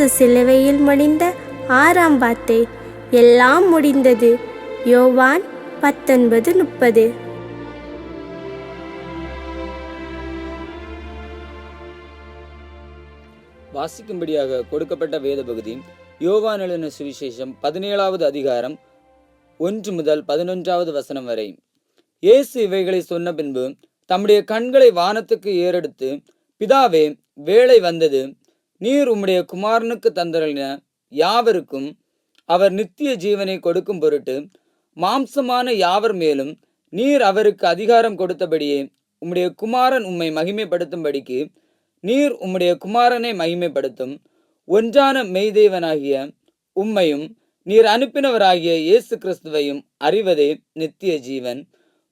இயேசு சிலுவையில் முடிந்த ஆறாம் வார்த்தை எல்லாம் முடிந்தது. யோவான் பத்தொன்பது முப்பது. வாசிக்கும்படியாக கொடுக்கப்பட்ட வேத பகுதி யோவான் எழுதின சுவிசேஷம் பதினேழாவது அதிகாரம் ஒன்று முதல் பதினொன்றாவது வசனம் வரை. இயேசு இவைகளை சொன்ன பின்பு தம்முடைய கண்களை வானத்துக்கு ஏறெடுத்து பிதாவே வேலை வந்தது. நீர் உம்முடைய குமாரனுக்கு தந்தருளின யாவருக்கும் அவர் நித்திய ஜீவனை கொடுக்கும் பொருட்டு மாம்சமான யாவர் மேலும் நீர் அவருக்கு அதிகாரம் கொடுத்தபடியே உம்முடைய குமாரன் உம்மை மகிமைப்படுத்தும்படிக்கு நீர் உம்முடைய குமாரனை மகிமைப்படுத்தும். ஒன்றான மெய்தேவனாகிய உம்மையும் நீர் அனுப்பினவராகிய இயேசு கிறிஸ்துவையும் அறிவதே நித்திய ஜீவன்.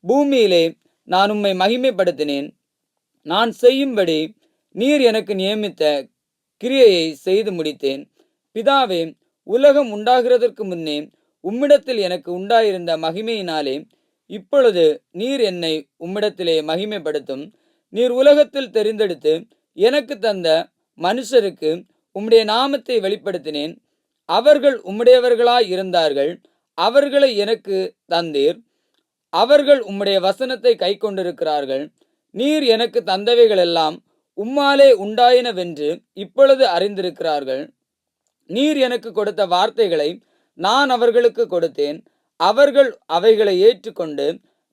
பூமியிலே நான் உம்மை மகிமைப்படுத்தினேன். நான் செய்யும்படி நீர் எனக்கு நியமித்த கிரியையை செய்து முடித்தேன். பிதாவே உலகம் உண்டாகிறதற்கு முன்னே உம்மிடத்தில் எனக்கு உண்டாயிருந்த மகிமையினாலே இப்பொழுது நீர் என்னை உம்மிடத்திலே மகிமைப்படுத்தும். நீர் உலகத்தில் தெரிந்தெடுத்து எனக்கு தந்த மனுஷருக்கு உம்முடைய நாமத்தை வெளிப்படுத்தினேன். அவர்கள் உம்முடையவர்களாய் இருந்தார்கள். அவர்களை எனக்கு தந்தீர். அவர்கள் உம்முடைய வசனத்தை கை கொண்டிருக்கிறார்கள் நீர் எனக்கு தந்தவைகள் எல்லாம் உம்மாலே உண்டாயினவென்று இப்பொழுது அறிந்திருக்கிறார்கள். நீர் எனக்கு கொடுத்த வார்த்தைகளை நான் அவர்களுக்கு கொடுத்தேன். அவர்கள் அவைகளை ஏற்றுக்கொண்டு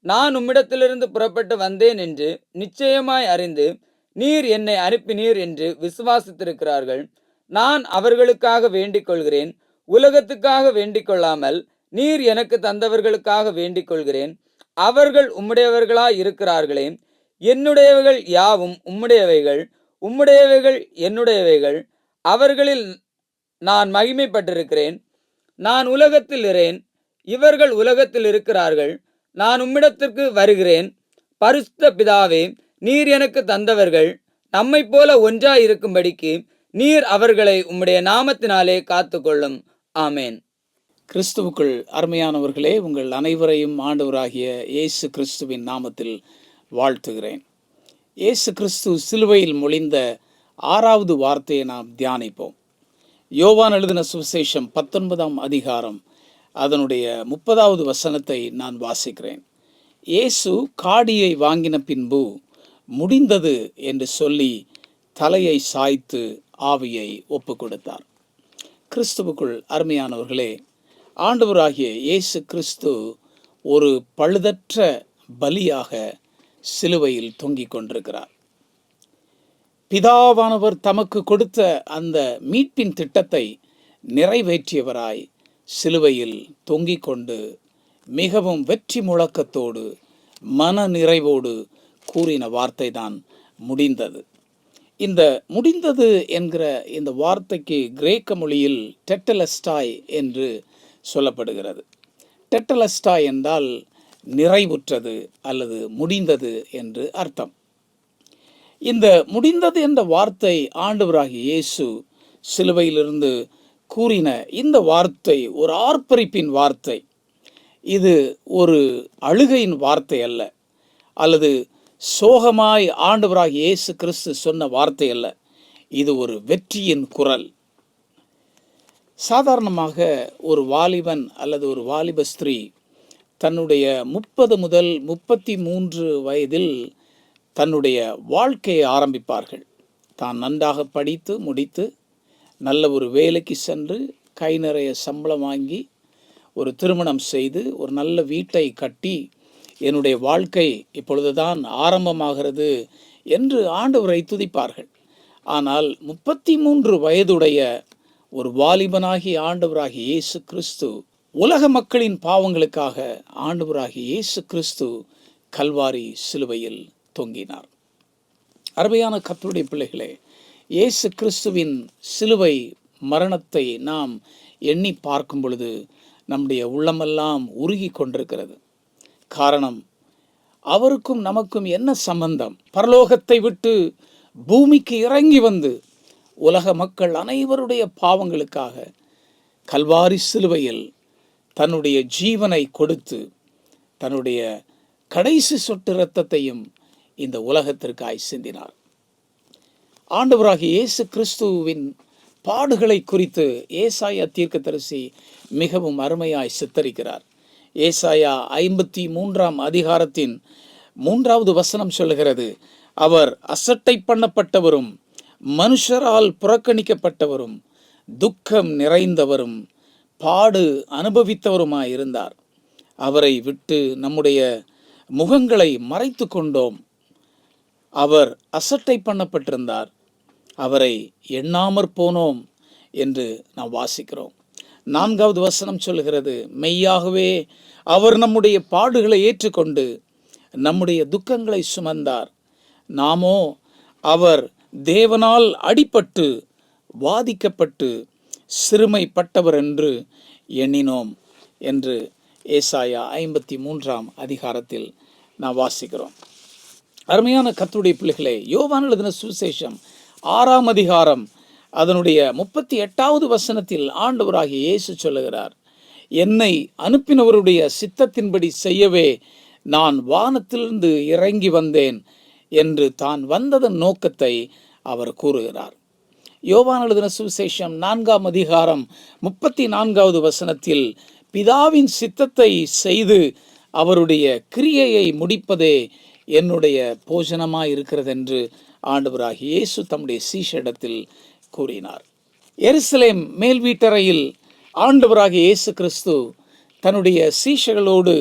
நான் உம்மிடத்திலிருந்து புறப்பட்டு வந்தேன் என்று நிச்சயமாய் அறிந்து நீர் என்னை அனுப்பினீர் என்று விசுவாசித்திருக்கிறார்கள். நான் அவர்களுக்காக வேண்டிக் கொள்கிறேன் உலகத்துக்காக வேண்டிக் கொள்ளாமல் நீர் எனக்கு தந்தவர்களுக்காக வேண்டிக் கொள்கிறேன் அவர்கள் உம்முடையவர்களாய் இருக்கிறார்களே என்னுடையவைகள் யாவும் உம்முடையவைகள் உம்முடையவைகள் என்னுடையவைகள். அவர்களில் நான் மகிமைப்பட்டிருக்கிறேன் நான் உலகத்தில் இரேன் இவர்கள் உலகத்தில் இருக்கிறார்கள் நான் உம்மிடத்திற்கு வருகிறேன். பரிசுத்த பிதாவே நீர் எனக்கு தந்தவர்கள் நம்மைப் போல ஒன்றாய் இருக்கும்படிக்கு நீர் அவர்களை உம்முடைய நாமத்தினாலே காத்துக்கொள்ளும். ஆமேன். கிறிஸ்துவுக்குள் அருமையானவர்களே உங்கள் அனைவரையும் ஆண்டவராகிய இயேசு கிறிஸ்துவின் நாமத்தில் வாழ்த்துகிறேன். இயேசு கிறிஸ்து சிலுவையில் மொழிந்த ஆறாவது வார்த்தையை நாம் தியானிப்போம். யோவான் எழுதின சுவிசேஷம் பத்தொன்பதாம் அதிகாரம் அதனுடைய முப்பதாவது வசனத்தை நான் வாசிக்கிறேன். இயேசு காடியை வாங்கின பின்பு முடிந்தது என்று சொல்லி தலையை சாய்த்து ஆவியை ஒப்பு கொடுத்தார் கிறிஸ்துவுக்குள் அருமையானவர்களே ஆண்டவராகிய இயேசு கிறிஸ்து ஒரு பழுதற்ற பலியாக சிலுவையில் தொங்கிக் கொண்டிருக்கிறார். பிதாவானவர் தமக்கு கொடுத்த அந்த மீட்பின் திட்டத்தை நிறைவேற்றியவராய் சிலுவையில் தொங்கிக் கொண்டு மிகவும் வெற்றி முழக்கத்தோடு மன நிறைவோடு கூறின வார்த்தை தான் முடிந்தது. இந்த முடிந்தது என்கிற இந்த வார்த்தைக்கு கிரேக்க மொழியில் டெட்டலஸ்டாய் என்று சொல்லப்படுகிறது. டெட்டலஸ்டாய் என்றால் நிறைவுற்றது அல்லது முடிந்தது என்று அர்த்தம். இந்த முடிந்தது என்ற வார்த்தை ஆண்டவராகிய இயேசு சிலுவையிலிருந்து கூறின இந்த வார்த்தை ஒரு ஆர்ப்பரிப்பின் வார்த்தை. இது ஒரு அழுகையின் வார்த்தை அல்ல. அல்லது சோகமாய் ஆண்டவராக இயேசு கிறிஸ்து சொன்ன வார்த்தை அல்ல. இது ஒரு வெற்றியின் குரல். சாதாரணமாக ஒரு வாலிபன் அல்லது ஒரு வாலிப ஸ்திரீ தன்னுடைய முப்பது முதல் முப்பத்தி மூன்று வயதில் தன்னுடைய வாழ்க்கையை ஆரம்பிப்பார்கள். தான் நன்றாக படித்து முடித்து நல்ல ஒரு வேலைக்கு சென்று கை நிறைய சம்பளம் வாங்கி ஒரு திருமணம் செய்து ஒரு நல்ல வீட்டை கட்டி என்னுடைய வாழ்க்கை இப்பொழுதுதான் ஆரம்பமாகிறது என்று ஆண்டவரை துதிப்பார்கள். ஆனால் முப்பத்தி மூன்று வயதுடைய ஒரு வாலிபனாகி ஆண்டவராகி இயேசு கிறிஸ்து உலக மக்களின் பாவங்களுக்காக ஆண்டவராகிய இயேசு கிறிஸ்து கல்வாரி சிலுவையில் தொங்கினார். அருமையான கத்தருடைய பிள்ளைகளே இயேசு கிறிஸ்துவின் சிலுவை மரணத்தை நாம் எண்ணி பார்க்கும் பொழுது நம்முடைய உள்ளமெல்லாம் உருகி கொண்டிருக்கிறது. காரணம் அவருக்கும் நமக்கும் என்ன சம்பந்தம்? பரலோகத்தை விட்டு பூமிக்கு இறங்கி வந்து உலக மக்கள் அனைவருடைய பாவங்களுக்காக கல்வாரி சிலுவையில் தன்னுடைய ஜீவனை கொடுத்து தன்னுடைய கடைசி சொட்டு இரத்தத்தையும் இந்த உலகத்திற்காய் சிந்தினார். ஆண்டவராகிய இயேசு கிறிஸ்துவின் பாடுகளை குறித்து ஏசாயா தீர்க்கதரிசி மிகவும் அருமையாய் சித்தரிக்கிறார். ஏசாயா ஐம்பத்தி மூன்றாம் அதிகாரத்தின் மூன்றாவது வசனம் சொல்லுகிறது அவர் அசட்டை பண்ணப்பட்டவரும் மனுஷரால் புறக்கணிக்கப்பட்டவரும் துக்கம் நிறைந்தவரும் பாடு அனுபவித்தவருமாய் இருந்தார் அவரை விட்டு நம்முடைய முகங்களை மறைத்து கொண்டோம். அவர் அசட்டை பண்ணப்பட்டிருந்தார். அவரை எண்ணாமற் போனோம் என்று நாம் வாசிக்கிறோம். நான்காவது வசனம் சொல்கிறது மெய்யாகவே அவர் நம்முடைய பாடுகளை ஏற்றுக்கொண்டு நம்முடைய துக்கங்களை சுமந்தார். நாமோ அவர் தேவனால் அடிபட்டு வாதிக்கப்பட்டு சிறுமைப்பட்டவர் என்று எண்ணினோம் என்று ஏசாயா ஐம்பத்தி மூன்றாம் அதிகாரத்தில் நாம் வாசிக்கிறோம். அருமையான கத்துடைய பிள்ளைகளே யோவான் எழுதின சுவிசேஷம் ஆறாம் அதிகாரம் அதனுடைய முப்பத்தி எட்டாவது வசனத்தில் ஆண்டவராகிய இயேசு சொல்லுகிறார் என்னை அனுப்பினவருடைய சித்தத்தின்படி செய்யவே நான் வானத்திலிருந்து இறங்கி வந்தேன் என்று தான் வந்ததன் நோக்கத்தை அவர் கூறுகிறார். யோவான் எழுதின சுவிசேஷம் நான்காம் அதிகாரம் முப்பத்தி நான்காவது வசனத்தில் பிதாவின் சித்தத்தை செய்து அவருடைய கிரியையை முடிப்பதே என்னுடைய போஜனமாக இருக்கிறது என்று ஆண்டவராகி இயேசு தம்முடைய சீஷடத்தில் கூறினார். எருசலேம் மேல் வீட்டறையில் ஆண்டவராகிய இயேசு கிறிஸ்து தன்னுடைய சீஷர்களோடு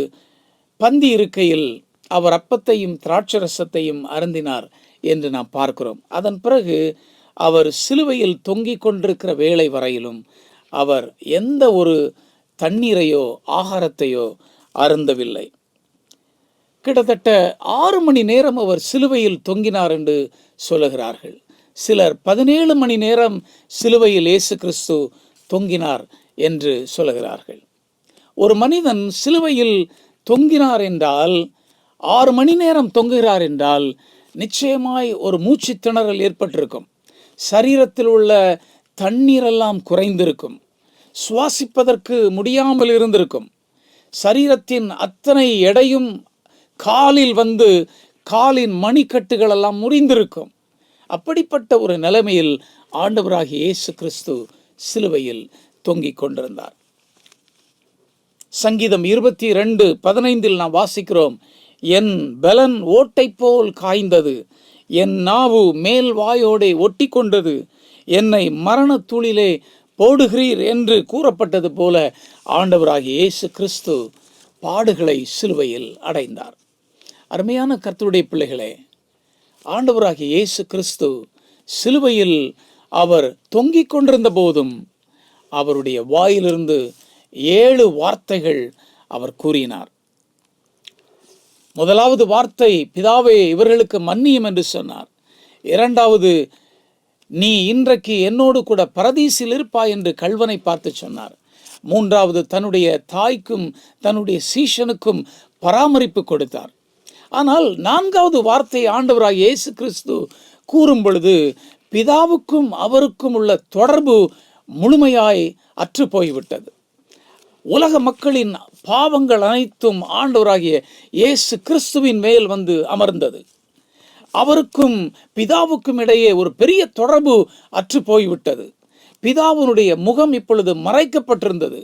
பந்தி இருக்கையில் அவர் அப்பத்தையும் திராட்சரசத்தையும் அருந்தினார் என்று நாம் பார்க்கிறோம். அதன் பிறகு அவர் சிலுவையில் தொங்கிக் கொண்டிருக்கிற வேளை வரையிலும் அவர் எந்த ஒரு தண்ணீரையோ ஆகாரத்தையோ அருந்தவில்லை. கிட்டத்தட்ட ஆறு மணி நேரம் அவர் சிலுவையில் தொங்கினார் என்று சொல்லுகிறார்கள். சிலர் பதினேழு மணி நேரம் சிலுவையில் இயேசு கிறிஸ்து தொங்கினார் என்று சொல்லுகிறார்கள். ஒரு மனிதன் சிலுவையில் தொங்கினார் என்றால் ஆறு மணி நேரம் தொங்குகிறார் என்றால் நிச்சயமாய் ஒரு மூச்சு திணறல் ஏற்பட்டிருக்கும். சரீரத்தில் உள்ள தண்ணீரெல்லாம் குறைந்திருக்கும். சுவாசிப்பதற்கு முடியாமல் இருந்திருக்கும். சரீரத்தின் அத்தனை எடையும் காலில் வந்து காலின் மணிக்கட்டுகள் எல்லாம் முறிந்திருக்கும். அப்படிப்பட்ட ஒரு நிலைமையில் ஆண்டவராகிய இயேசு கிறிஸ்து சிலுவையில் தொங்கிக் கொண்டிருந்தார். சங்கீதம் இருபத்தி ரெண்டு பதினைந்தில் நாம் வாசிக்கிறோம் என் பலன் ஓட்டை போல் காய்ந்தது என் நாவு மேல் வாயோடே ஒட்டி கொண்டது என்னை மரணத்துளிலே தூளிலே போடுகிறீர் என்று கூறப்பட்டது போல ஆண்டவராகிய இயேசு கிறிஸ்து பாடுகளை சிலுவையில் அடைந்தார். அருமையான கர்த்தருடைய பிள்ளைகளே ஆண்டவராகிய இயேசு கிறிஸ்து சிலுவையில் அவர் தொங்கிக் கொண்டிருந்த போதும் அவருடைய வாயிலிருந்து ஏழு வார்த்தைகள் அவர் கூறினார். முதலாவது வார்த்தை பிதாவே இவர்களுக்கு மன்னியும் என்று சொன்னார். இரண்டாவது நீ இன்றைக்கு என்னோடு கூட பரதீசில் இருப்பாய் என்று கல்வனை பார்த்து சொன்னார். மூன்றாவது தன்னுடைய தாய்க்கும் தன்னுடைய சீஷனுக்கும் பராமரிப்பு கொடுத்தார். ஆனால் நான்காவது வார்த்தை ஆண்டவராக இயேசு கிறிஸ்து கூறும் பொழுது பிதாவுக்கும் அவருக்கும் உள்ள தொடர்பு முழுமையாய் அற்று போய்விட்டது. உலக மக்களின் பாவங்கள் அனைத்தும் ஆண்டவராகிய இயேசு கிறிஸ்துவின் மேல் வந்து அமர்ந்தது. அவருக்கும் பிதாவுக்கும் இடையே ஒரு பெரிய தொடர்பு அற்று போய்விட்டது. பிதாவினுடைய முகம் இப்பொழுது மறைக்கப்பட்டிருந்தது.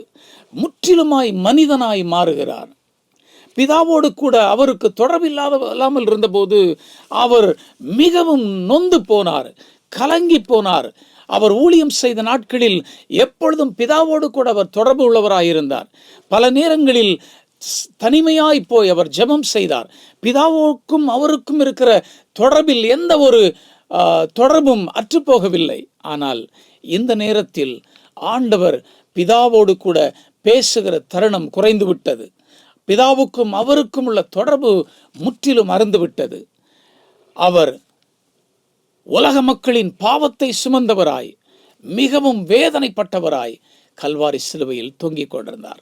முற்றிலுமாய் மனிதனாய் மாறுகிறார். பிதாவோடு கூட அவருக்கு தொடர்பில்லாத இல்லாமல் இருந்தபோது அவர் மிகவும் நொந்து போனார் கலங்கி போனார். அவர் ஊழியம் செய்த நாட்களில் எப்பொழுதும் பிதாவோடு கூட அவர் தொடர்பு உள்ளவராயிருந்தார். பல நேரங்களில் ஸ்- தனிமையாய் போய் அவர் ஜெபம் செய்தார். பிதாவுக்கும் அவருக்கும் இருக்கிற தொடர்பில் எந்த ஒரு தொடர்பும் அற்றுப்போகவில்லை. ஆனால் இந்த நேரத்தில் ஆண்டவர் பிதாவோடு கூட பேசுகிற தருணம் குறைந்து விட்டது பிதாவுக்கும் அவருக்கும் உள்ள தொடர்பு முற்றிலும் அறந்துவிட்டது அவர் உலக மக்களின் பாவத்தை சுமந்தவராய் மிகவும் வேதனைப்பட்டவராய் கல்வாரி சிலுவையில் தொங்கிக் கொண்டிருந்தார்.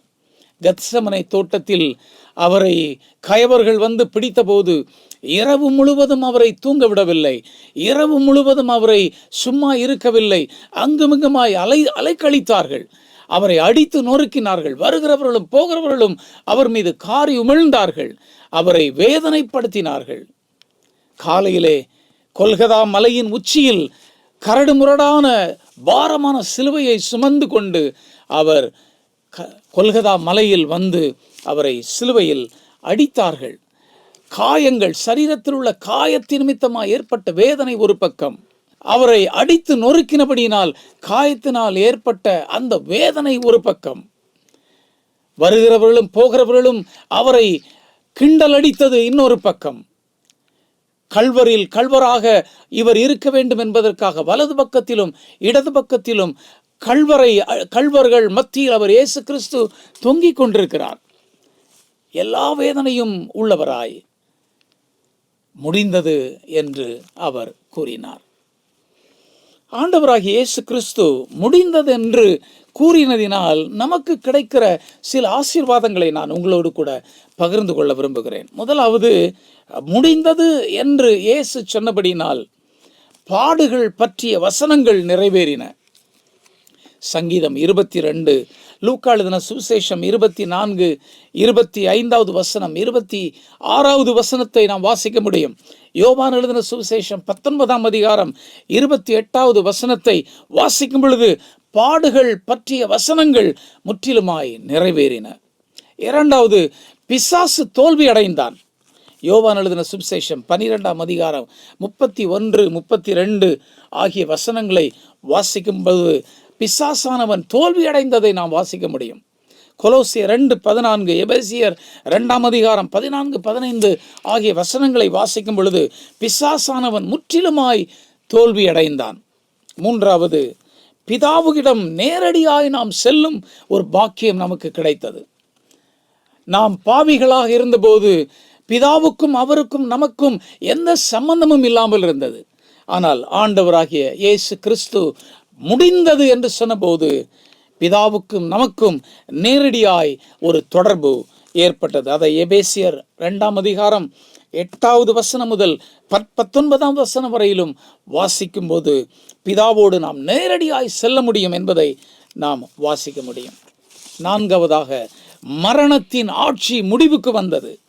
கத்சமனை தோட்டத்தில் அவரை கயவர்கள் வந்து பிடித்தபோது இரவு முழுவதும் அவரை தூங்க விடவில்லை இரவு முழுவதும் அவரை சும்மா இருக்கவில்லை அங்குமிங்குமாய் அலை அலைக்கழித்தார்கள். அவரை அடித்து நொறுக்கினார்கள் வருகிறவர்களும் போகிறவர்களும் அவர் மீது காரி உமிழ்ந்தார்கள் அவரை வேதனைப்படுத்தினார்கள். காலையிலே கொல்கதா மலையின் உச்சியில் கரடுமுரடான பாரமான சிலுவையை சுமந்து கொண்டு அவர் க- கொல்கதா மலையில் வந்து அவரை சிலுவையில் அடித்தார்கள். காயங்கள் சரீரத்தில் உள்ள காயத்தின் நிமித்தமாக ஏற்பட்ட வேதனை ஒரு பக்கம். அவரை அடித்து நொறுக்கினபடியினால் காயத்தினால் ஏற்பட்ட அந்த வேதனை ஒரு பக்கம். வருகிறவர்களும் போகிறவர்களும் அவரை கிண்டல் அடித்தது இன்னொரு பக்கம். கல்வரில் கல்வராக இவர் இருக்க வேண்டும் என்பதற்காக வலது பக்கத்திலும் இடது பக்கத்திலும் கல்வரை கல்வர்கள் மத்தியில் அவர் இயேசு கிறிஸ்து தொங்கிக் கொண்டிருக்கிறார். எல்லா வேதனையும் உள்ளவராய் முடிந்தது என்று அவர் கூறினார். ஆண்டவராகிய இயேசு கிறிஸ்து முடிந்தது என்று கூறினதினால் நமக்கு கிடைக்கிற சில ஆசீர்வாதங்களை நான் உங்களோடு கூட பகிர்ந்து கொள்ள விரும்புகிறேன். முதலாவது முடிந்தது என்று இயேசு சொன்னபடினால் பாடுகள் பற்றிய வசனங்கள் நிறைவேறின. சங்கீதம் இருபத்தி ரெண்டு லூக்கா எழுதின சுவிசேஷம் இருபத்தி நான்கு இருபத்தி ஐந்தாவது வசனம் இருபத்தி ஆறாவது வசனத்தை நாம் வாசிக்க முடியும். யோவான் எழுதின சுவிசேஷம் பத்தொன்பதாம் அதிகாரம் இருபத்தி எட்டாவது வசனத்தை வாசிக்கும் பொழுது பாடுகள் பற்றிய வசனங்கள் முற்றிலுமாய் நிறைவேறின. இரண்டாவது பிசாசு தோல்வி அடைந்தான் யோவான் எழுதின சுவிசேஷம் பனிரெண்டாம் அதிகாரம் முப்பத்தி ஒன்று முப்பத்தி ரெண்டு ஆகிய வசனங்களை வாசிக்கும்போது பிசாசானவன் தோல்வி அடைந்ததை நாம் வாசிக்க முடியும். கொலோசியர் ரெண்டு பதினான்கு எபேசியர் ரெண்டாம் அதிகாரம் பதினான்கு பதினைந்து ஆகிய வசனங்களை வாசிக்கும் பொழுது பிசாசானவன் முற்றிலுமாய் தோல்வி அடைந்தான் மூன்றாவது பிதாவுகிடம் நேரடியாய் நாம் செல்லும் ஒரு பாக்கியம் நமக்கு கிடைத்தது. நாம் பாவிகளாக இருந்தபோது பிதாவுக்கும் அவருக்கும் நமக்கும் எந்த சம்பந்தமும் இல்லாமல் இருந்தது. ஆனால் ஆண்டவராகிய இயேசு கிறிஸ்து முடிந்தது என்று சொன்னபோது பிதாவுக்கும் நமக்கும் நேரடியாய் ஒரு தொடர்பு ஏற்பட்டது. அதை எபேசியர் ரெண்டாம் அதிகாரம் எட்டாவது வசனம் முதல் பத் பத்தொன்பதாம் வசனம் வரையிலும் வாசிக்கும்போது பிதாவோடு நாம் நேரடியாய் செல்ல முடியும் என்பதை நாம் வாசிக்க முடியும். நான்காவதாக மரணத்தின் ஆட்சி முடிவுக்கு வந்தது.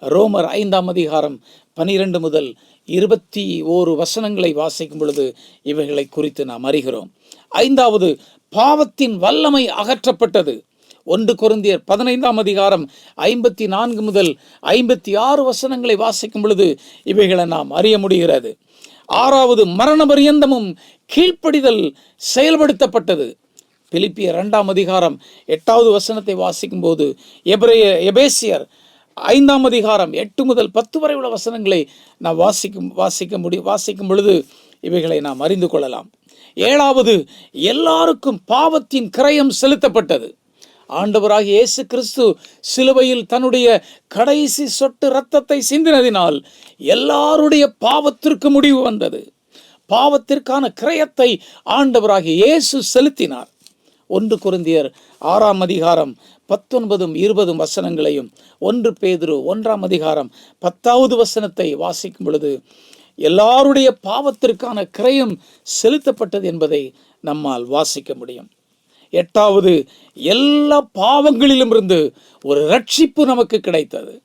ரோமர் ஐந்தாம் அதிகாரம் பனிரெண்டு முதல் இருபத்தி ஓரு வசனங்களை வாசிக்கும் பொழுது இவைகளை குறித்து நாம் அறிகிறோம். ஐந்தாவது பாவத்தின் வல்லமை அகற்றப்பட்டது. ஒன்று குருந்தியர் பதினைந்தாம் அதிகாரம் ஐம்பத்தி நான்கு முதல் ஐம்பத்தி ஆறு வசனங்களை வாசிக்கும் பொழுது இவைகளை நாம் அறிய முடிகிறது. ஆறாவது மரண பரியந்தமும் கீழ்ப்படிதல் செயல்படுத்தப்பட்டது. பிலிப்பிய இரண்டாம் அதிகாரம் எட்டாவது வசனத்தை வாசிக்கும் போது எபிரேய எபேசியர் ஐந்தாம் அதிகாரம் எட்டு முதல் பத்து வரை உள்ள வசனங்களை நாம் வாசிக்கும் வாசிக்க முடி வாசிக்கும் பொழுது இவைகளை நாம் அறிந்து கொள்ளலாம். ஏழாவது எல்லாருக்கும் பாவத்தின் கிரயம் செலுத்தப்பட்டது. ஆண்டவராக இயேசு கிறிஸ்து சிலுவையில் தன்னுடைய கடைசி சொட்டு இரத்தத்தை சிந்தினதினால் எல்லாருடைய பாவத்திற்கு முடிவு வந்தது. பாவத்திற்கான கிரயத்தை ஆண்டவராக இயேசு செலுத்தினார். ஒன்று குருந்தியர் ஆறாம் அதிகாரம் பத்தொன்பதும் இருபதும் வசனங்களையும் ஒன்று பேதுரு ஒன்றாம் அதிகாரம் பத்தாவது வசனத்தை வாசிக்கும் பொழுது எல்லாருடைய பாவத்திற்கான கிரயம் செலுத்தப்பட்டது என்பதை நம்மால் வாசிக்க முடியும். எட்டாவது எல்லா பாவங்களிலும் இருந்து ஒரு ரட்சிப்பு நமக்கு கிடைத்தது.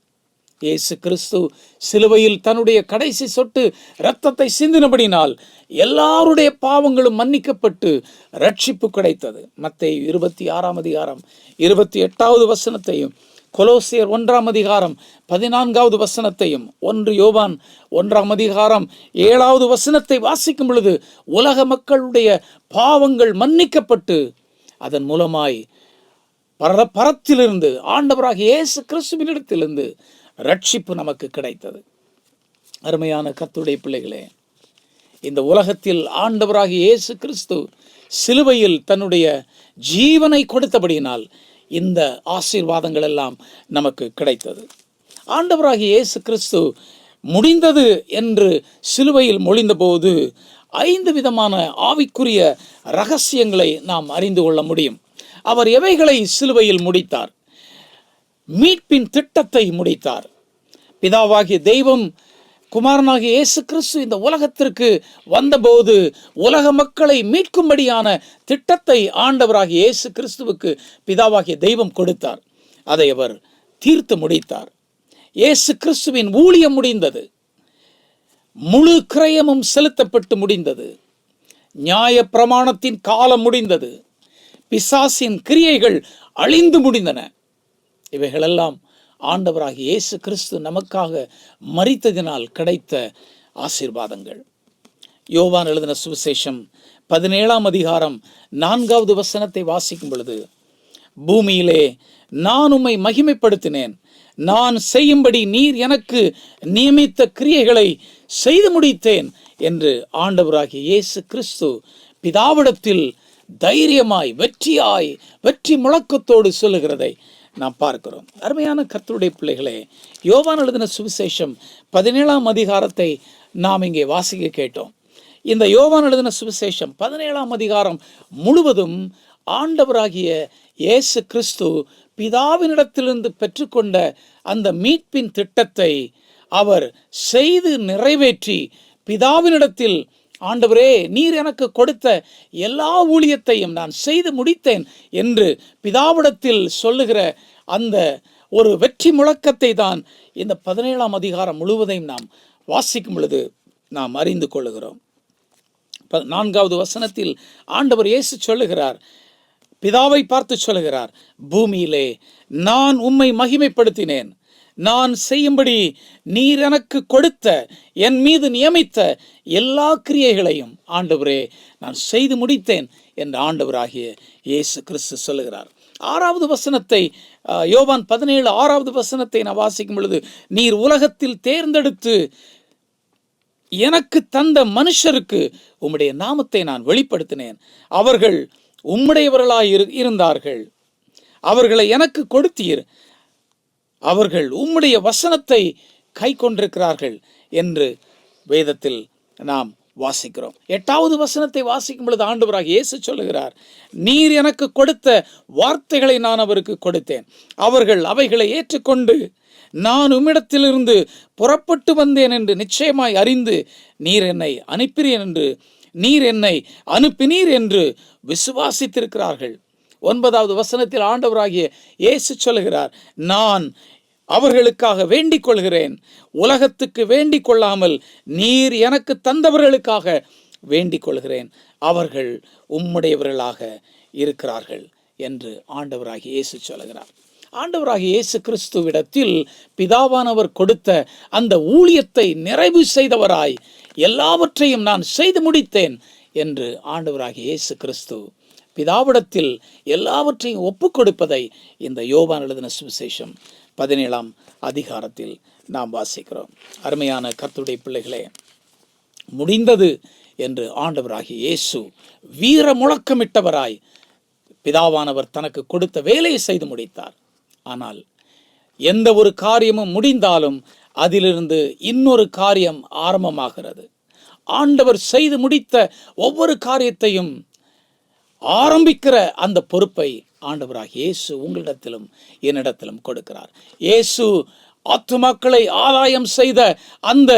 இயேசு கிறிஸ்து சிலுவையில் தன்னுடைய கடைசி சொட்டு இரத்தத்தை சிந்தினபடினால் எல்லாருடைய பாவங்களும் மன்னிக்கப்பட்டு ரட்சிப்பு கிடைத்தது. மத்தேயு இருபத்தி ஆறாம் அதிகாரம் இருபத்தி எட்டாவது வசனத்தையும் கொலோசியர் ஒன்றாம் அதிகாரம் பதினான்காவது வசனத்தையும் ஒன்று யோவான் ஒன்றாம் அதிகாரம் ஏழாவது வசனத்தை வாசிக்கும் பொழுது உலக மக்களுடைய பாவங்கள் மன்னிக்கப்பட்டு அதன் மூலமாய் பர பரத்திலிருந்து ஆண்டவராக இயேசு கிறிஸ்துவினிடத்திலிருந்து ரட்சிப்பு நமக்கு கிடைத்தது. அருமையான கத்துடைய பிள்ளைகளே இந்த உலகத்தில் ஆண்டவராகிய இயேசு கிறிஸ்து சிலுவையில் தன்னுடைய ஜீவனை கொடுத்தபடியினால் இந்த ஆசீர்வாதங்கள் எல்லாம் நமக்கு கிடைத்தது. ஆண்டவராகிய இயேசு கிறிஸ்து முடிந்தது என்று சிலுவையில் மொழிந்தபோது ஐந்து விதமான ஆவிக்குரிய ரகசியங்களை நாம் அறிந்து கொள்ள முடியும். அவர் எவைகளை சிலுவையில் முடித்தார்? மீட்பின் திட்டத்தை முடித்தார். பிதாவாகிய தெய்வம் குமாரனாகிய இயேசு கிறிஸ்து இந்த உலகத்திற்கு வந்தபோது உலக மக்களை மீட்கும்படியான திட்டத்தை ஆண்டவராகிய இயேசு கிறிஸ்துவுக்கு பிதாவாகிய தெய்வம் கொடுத்தார். அதை அவர் தீர்த்து முடித்தார். இயேசு கிறிஸ்துவின் ஊழியம் முடிந்தது. முழு கிரயமும் செலுத்தப்பட்டு முடிந்தது. நியாய பிரமாணத்தின் காலம் முடிந்தது. பிசாசின் கிரியைகள் அழிந்து முடிந்தன. இவைகளெல்லாம் ஆண்டவராக இயேசு கிறிஸ்து நமக்காக மறித்ததினால் கிடைத்த ஆசீர்வாதங்கள். யோவான் எழுதின சுவிசேஷம் பதினேழாம் அதிகாரம் நான்காவது வசனத்தை வாசிக்கும் பொழுது பூமியிலே நான் உம்மை மகிமைப்படுத்தினேன். நான் செய்யும்படி நீர் எனக்கு நியமித்த கிரியைகளை செய்து முடித்தேன் என்று ஆண்டவராகிய இயேசு கிறிஸ்து பிதாவிடத்தில் தைரியமாய் வெற்றியாய் வெற்றி முழக்கத்தோடு சொல்லுகிறதை நாம் பார்க்கிறோம். அருமையான கர்த்தருடைய பிள்ளைகளே யோவான் எழுதின சுவிசேஷம் பதினேழாம் அதிகாரத்தை நாம் இங்கே வாசிக்க கேட்டோம். இந்த யோவான் எழுதின சுவிசேஷம் பதினேழாம் அதிகாரம் முழுவதும் ஆண்டவராகிய இயேசு கிறிஸ்து பிதாவினிடத்திலிருந்து பெற்றுக்கொண்ட அந்த மீட்பின் திட்டத்தை அவர் செய்து நிறைவேற்றி பிதாவினிடத்தில் ஆண்டவரே நீர் எனக்கு கொடுத்த எல்லா ஊழியத்தையும் நான் செய்து முடித்தேன் என்று பிதாவிடத்தில் சொல்லுகிற அந்த ஒரு வெற்றி முழக்கத்தை தான் இந்த பதினேழாம் அதிகாரம் முழுவதையும் நாம் வாசிக்கும் பொழுது நாம் அறிந்து கொள்ளுகிறோம். ப- நான்காவது வசனத்தில் ஆண்டவர் இயேசு சொல்லுகிறார் பிதாவை பார்த்து சொல்லுகிறார் பூமியிலே நான் உம்மை மகிமைப்படுத்தினேன். நான் செய்யும்படி நீர் எனக்கு கொடுத்த என் மீது நியமித்த எல்லா கிரியைகளையும் ஆண்டவரே நான் செய்து முடித்தேன் என்று ஆண்டவராகிய இயேசு கிறிஸ்து சொல்லுகிறார். ஆறாவது வசனத்தை யோவான் பதினேழு ஆறாவது வசனத்தை நான் வாசிக்கும் பொழுது நீர் உலகத்தில் தேர்ந்தெடுத்து எனக்கு தந்த மனுஷருக்கு உம்முடைய நாமத்தை நான் வெளிப்படுத்தினேன். அவர்கள் உம்முடையவர்களாய் இருந்தார்கள். அவர்களை எனக்கு கொடுத்தீர். அவர்கள் உம்முடைய வசனத்தை கை கொண்டிருக்கிறார்கள் என்று வேதத்தில் நாம் வாசிக்கிறோம். எட்டாவது வசனத்தை வாசிக்கும் பொழுது ஆண்டவராக இயேசு சொல்லுகிறார் நீர் எனக்கு கொடுத்த வார்த்தைகளை நான் அவருக்கு கொடுத்தேன். அவர்கள் அவைகளை ஏற்றுக்கொண்டு நான் உம்மிடத்திலிருந்து புறப்பட்டு வந்தேன் என்று நிச்சயமாய் அறிந்து நீர் என்னை அனுப்பினேன் என்று நீர் என்னை அனுப்பினீர் என்று விசுவாசித்திருக்கிறார்கள். ஒன்பதாவது வசனத்தில் ஆண்டவராகிய இயேசு சொல்லுகிறார் நான் அவர்களுக்காக வேண்டிக் கொள்கிறேன் உலகத்துக்கு வேண்டிக் கொள்ளாமல் நீர் எனக்கு தந்தவர்களுக்காக வேண்டிக் கொள்கிறேன் அவர்கள் உம்முடையவர்களாக இருக்கிறார்கள் என்று ஆண்டவராகி இயேசு சொல்லுகிறார். ஆண்டவராகி இயேசு கிறிஸ்துவிடத்தில் பிதாவானவர் கொடுத்த அந்த ஊழியத்தை நிறைவு செய்தவராய் எல்லாவற்றையும் நான் செய்து முடித்தேன் என்று ஆண்டவராகி இயேசு கிறிஸ்து பிதாவிடத்தில் எல்லாவற்றையும் ஒப்பு கொடுப்பதை இந்த யோபான் எழுதின சுவிசேஷம் பதினேழாம் அதிகாரத்தில் நாம் வாசிக்கிறோம். அருமையான கர்த்தருடைய பிள்ளைகளே முடிந்தது என்று ஆண்டவராகிய இயேசு வீர முழக்கமிட்டவராய் பிதாவானவர் தனக்கு கொடுத்த வேலையை செய்து முடித்தார். ஆனால் எந்த ஒரு காரியமும் முடிந்தாலும் அதிலிருந்து இன்னொரு காரியம் ஆரம்பமாகிறது. ஆண்டவர் செய்து முடித்த ஒவ்வொரு காரியத்தையும் ஆரம்பிக்கிற அந்த பொறுப்பை ஆண்டவராக இயேசு உங்களிடத்திலும் என்னிடத்திலும் கொடுக்கிறார். இயேசு ஆத்துமாக்களை ஆதாயம் செய்த அந்த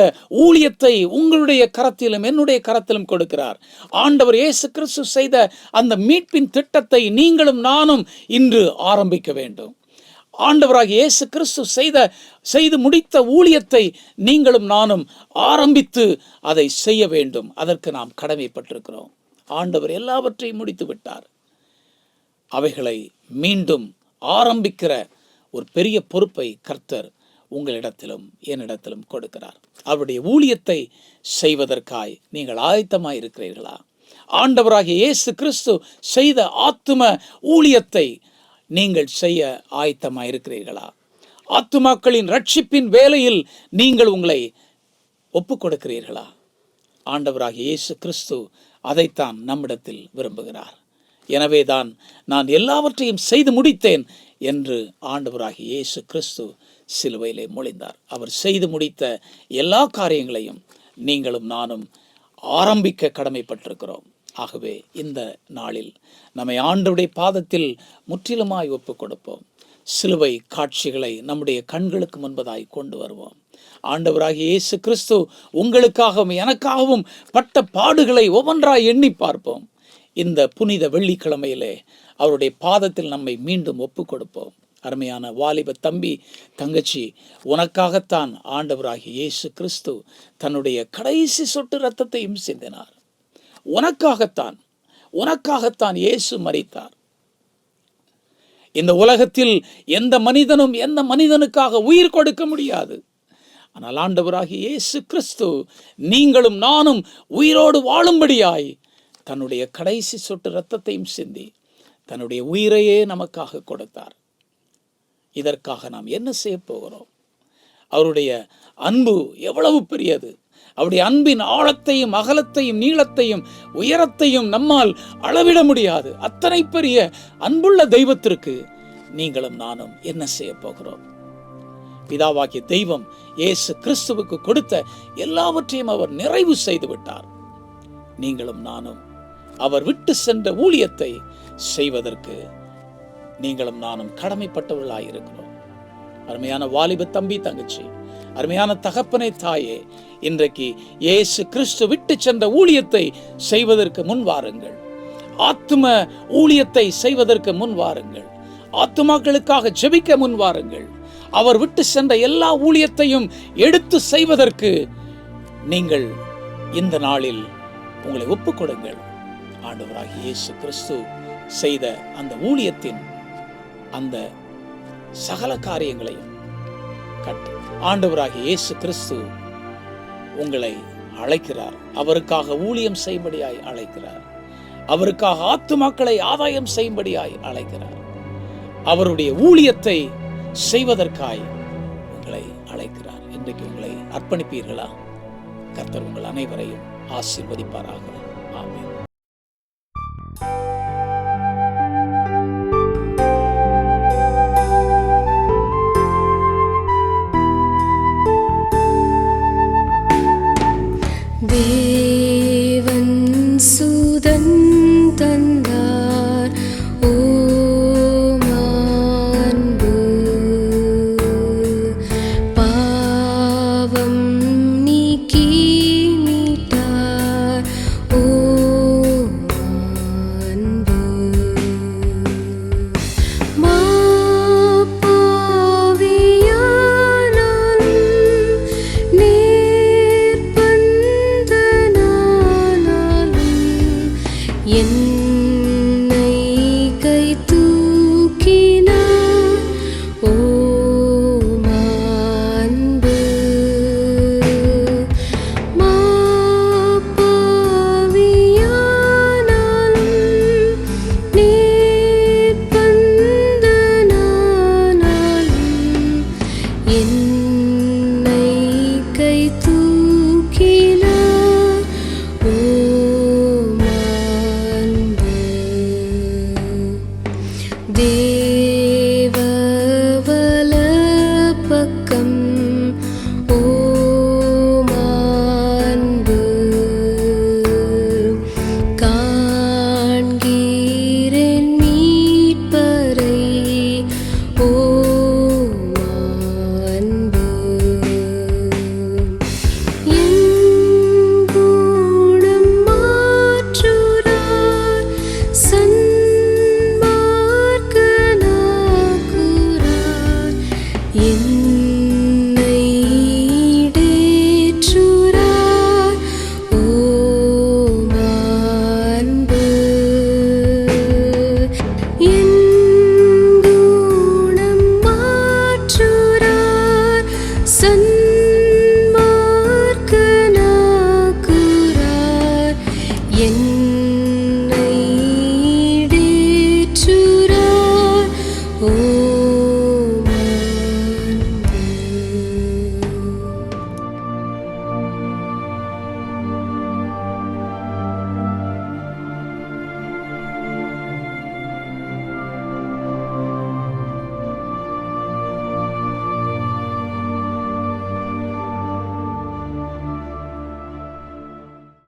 ஊழியத்தை உங்களுடைய கரத்திலும் என்னுடைய கரத்திலும் கொடுக்கிறார். ஆண்டவர் இயேசு கிறிஸ்து செய்த அந்த மீட்பின் திட்டத்தை நீங்களும் நானும் இன்று ஆரம்பிக்க வேண்டும். ஆண்டவராக இயேசு கிறிஸ்து செய்த செய்து முடித்த ஊழியத்தை நீங்களும் நானும் ஆரம்பித்து அதை செய்ய வேண்டும். அதற்கு நாம் கடமைப்பட்டிருக்கிறோம். ஆண்டவர் எல்லாவற்றையும் முடித்து விட்டார் அவைகளை மீண்டும் ஆரம்பிக்கிற ஒரு பெரிய பொறுப்பை கர்த்தர் உங்களிடத்திலும் என்னிடத்திலும் கொடுக்கிறார். அவருடைய ஊழியத்தை செய்வதற்காய் நீங்கள் ஆயத்தமாக இருக்கிறீர்களா? ஆண்டவராகிய இயேசு கிறிஸ்து செய்த ஆத்தும ஊழியத்தை நீங்கள் செய்ய ஆயத்தமாக இருக்கிறீர்களா? ஆத்துமாக்களின் ரட்சிப்பின் வேலையில் நீங்கள் உங்களை ஒப்பு கொடுக்கிறீர்களா ஆண்டவராகிய இயேசு கிறிஸ்து அதைத்தான் நம்மிடத்தில் விரும்புகிறார். எனவேதான் நான் எல்லாவற்றையும் செய்து முடித்தேன் என்று ஆண்டவராகிய இயேசு கிறிஸ்து சிலுவையிலே மொழிந்தார். அவர் செய்து முடித்த எல்லா காரியங்களையும் நீங்களும் நானும் ஆரம்பிக்க கடமைப்பட்டிருக்கிறோம். ஆகவே இந்த நாளில் நம்மை ஆண்டுடைய பாதத்தில் முற்றிலுமாய் ஒப்புக் கொடுப்போம் சிலுவை காட்சிகளை நம்முடைய கண்களுக்கு முன்பதாய் கொண்டு வருவோம். ஆண்டவராகிய இயேசு கிறிஸ்து உங்களுக்காகவும் எனக்காகவும் பட்ட பாடுகளை ஒவ்வொன்றாய் எண்ணி பார்ப்போம். இந்த புனித வெள்ளிக்கிழமையிலே அவருடைய பாதத்தில் நம்மை மீண்டும் ஒப்புக் கொடுப்போம் அருமையான வாலிப தம்பி தங்கச்சி உனக்காகத்தான் ஆண்டவராகிய இயேசு கிறிஸ்து தன்னுடைய கடைசி சொட்டு ரத்தத்தையும் சிந்தினார். உனக்காகத்தான் உனக்காகத்தான் இயேசு மறித்தார் இந்த உலகத்தில் எந்த மனிதனும் எந்த மனிதனுக்காக உயிர் கொடுக்க முடியாது. ஆனால் ஆண்டவராகிய இயேசு கிறிஸ்து நீங்களும் நானும் உயிரோடு வாழும்படியாய் தன்னுடைய கடைசி சொட்டு இரத்தத்தையும் சிந்தி தன்னுடைய உயிரையே நமக்காக கொடுத்தார். இதற்காக நாம் என்ன செய்ய போகிறோம்? அவருடைய அன்பு எவ்வளவு பெரியது? அவருடைய அன்பின் ஆழத்தையும் அகலத்தையும் நீளத்தையும் உயரத்தையும் நம்மால் அளவிட முடியாது. அத்தனை பெரிய அன்புள்ள தெய்வத்திற்கு நீங்களும் நானும் என்ன செய்ய போகிறோம்? பிதாவாகிய தெய்வம் இயேசு கிறிஸ்துவுக்கு கொடுத்த எல்லாவற்றையும் அவர் நிறைவு செய்து விட்டார் நீங்களும் நானும் அவர் விட்டு சென்ற ஊழியத்தை செய்வதற்கு நீங்களும் நானும் கடமைப்பட்டவர்களாக இருக்கிறோம். அருமையான வாலிப தம்பி தங்கச்சி அருமையான தகப்பனை தாயே இன்றைக்கு இயேசு கிறிஸ்து விட்டு சென்ற ஊழியத்தை செய்வதற்கு முன் வாருங்கள். ஆத்தும ஊழியத்தை செய்வதற்கு முன் வாருங்கள். ஆத்துமாக்களுக்காக ஜெபிக்க முன் வாருங்கள். அவர் விட்டு சென்ற எல்லா ஊழியத்தையும் எடுத்து செய்வதற்கு நீங்கள் இந்த நாளில் உங்களை ஒப்புக் கொடுங்கள் ஆண்டவராகிய இயேசு கிறிஸ்து செய்த அந்த ஊழியத்தின் அந்த சகல காரியங்களையும் கட்டு ஆண்டவராகிய இயேசு கிறிஸ்து உங்களை அழைக்கிறார். அவருக்காக ஊழியம் செய்யும்படியாய் அழைக்கிறார். அவருக்காக ஆத்துமாக்களை ஆதாயம் செய்யும்படியாய் அழைக்கிறார். அவருடைய ஊழியத்தை செய்வதற்காய் உங்களை அழைக்கிறார். இன்றைக்கு உங்களை அர்ப்பணிப்பீர்களா? கர்த்தர் உங்கள் அனைவரையும் ஆசீர்வதிப்பாராக. ஆமேன்.